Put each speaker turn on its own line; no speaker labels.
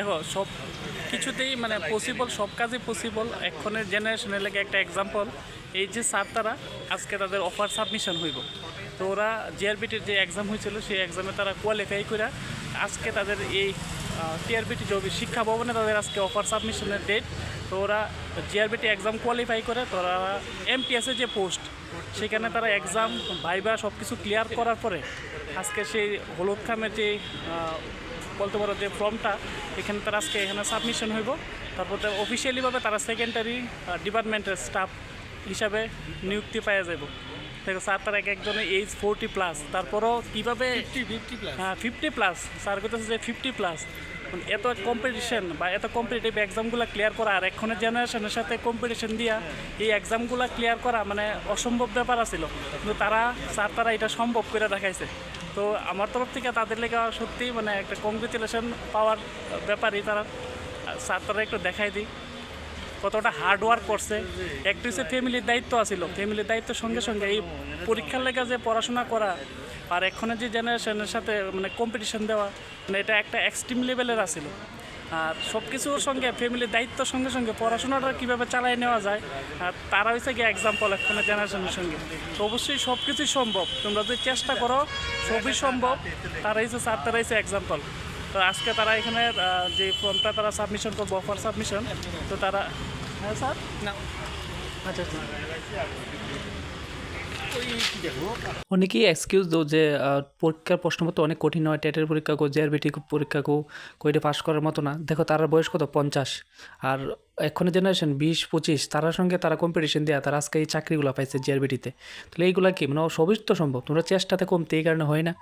দেখো, সব কিছুতেই মানে পসিবল সব কাজই পসিবল এখনের জেনারেশনের লেগে একটা এক্সাম্পল এই যে স্যার তারা আজকে তাদের অফার সাবমিশন হইব। তো ওরা জিআরবিটির যে এক্সাম হয়েছিল সেই এক্সামে তারা কোয়ালিফাই করে আজকে তাদের এই টিআরবিটি যে শিক্ষা ভবনে তাদের আজকে অফার সাবমিশনের ডেট তো ওরা জিআরবিটি এক্সাম কোয়ালিফাই করে, তো ওরা এমটিএসের যে পোস্ট সেখানে তারা এক্সাম ভাইবা সব কিছু ক্লিয়ার করার পরে, আজকে সেই হলুদ খামের যে বলতে পারো যে ফর্মটা, এখানে তারা আজকে এখানে সাবমিশন হইব। তারপর অফিসিয়ালিভাবে তারা সেকেন্ডারি ডিপার্টমেন্টের স্টাফ হিসাবে নিযুক্তি পাওয়া যাব দেখো স্যার তার এক একজনের এইজ ফোরটি প্লাস তারপরও কীভাবে হ্যাঁ ফিফটি প্লাস স্যার কইতেছে যে ফিফটি প্লাস এত কম্পিটিশন বা এত কম্পিটিটিভ এক্সামগুলো ক্লিয়ার করা আর এখনের জেনারেশনের সাথে কম্পিটিশন দিয়া এই এক্সামগুলো ক্লিয়ার করা মানে অসম্ভব ব্যাপার আছিল। কিন্তু তারা স্যার তারা এটা সম্ভব করে দেখাইছে। তো আমার তরফ থেকে তাদের লেগে সত্যি মানে একটা কংগ্রেচুলেশন পাওয়ার ব্যাপারই তারা স্যার তারা একটু দেখাই দিই। কতটা হার্ড ওয়ার্ক করছে। একটু হচ্ছে ফ্যামিলির দায়িত্ব আছিল। ফ্যামিলির দায়িত্বের সঙ্গে সঙ্গে এই পরীক্ষার লেগে যে পড়াশোনা করা আর এখনের যে জেনারেশনের সাথে মানে কম্পিটিশন দেওয়া মানে এটা একটা এক্সট্রিম লেভেলের আছিল। আর সব কিছুর সঙ্গে ফ্যামিলির দায়িত্বের সঙ্গে সঙ্গে পড়াশোনাটা কীভাবে চালিয়ে নেওয়া যায়, আর তারা হয়েছে গিয়ে এক্সাম্পল এখনের জেনারেশনের সঙ্গে। তো অবশ্যই সব কিছুই সম্ভব। তোমরা যদি চেষ্টা করো, সবই সম্ভব। তারা হচ্ছে স্যার তারা হচ্ছে এক্সাম্পল তো আজকে তারা এখানে যে ফর্মটা তারা সাবমিশন করব অফার সাবমিশন তো তারা হ্যাঁ স্যার?
না।
আচ্ছা আচ্ছা।
কি
অনেকেই এক্সকিউজ দো যে পরীক্ষার প্রশ্নপত্র অনেক কঠিন হয় টেটের পরীক্ষা কো জেআরবিটি পরীক্ষা কো কইটা পাস করার মতো না। দেখো তার বয়স কত? পঞ্চাশ। আর এখনের জেনারেশন বিশ পঁচিশ তারার সঙ্গে তারা কম্পিটিশন দেওয়া তারা আজকে এই চাকরিগুলো পাইছে জিআরবিটিতে তাহলে এইগুলা কি? মানে সবই তো সম্ভব। তোমরা চেষ্টাতে কমতে এই কারণে হয় না।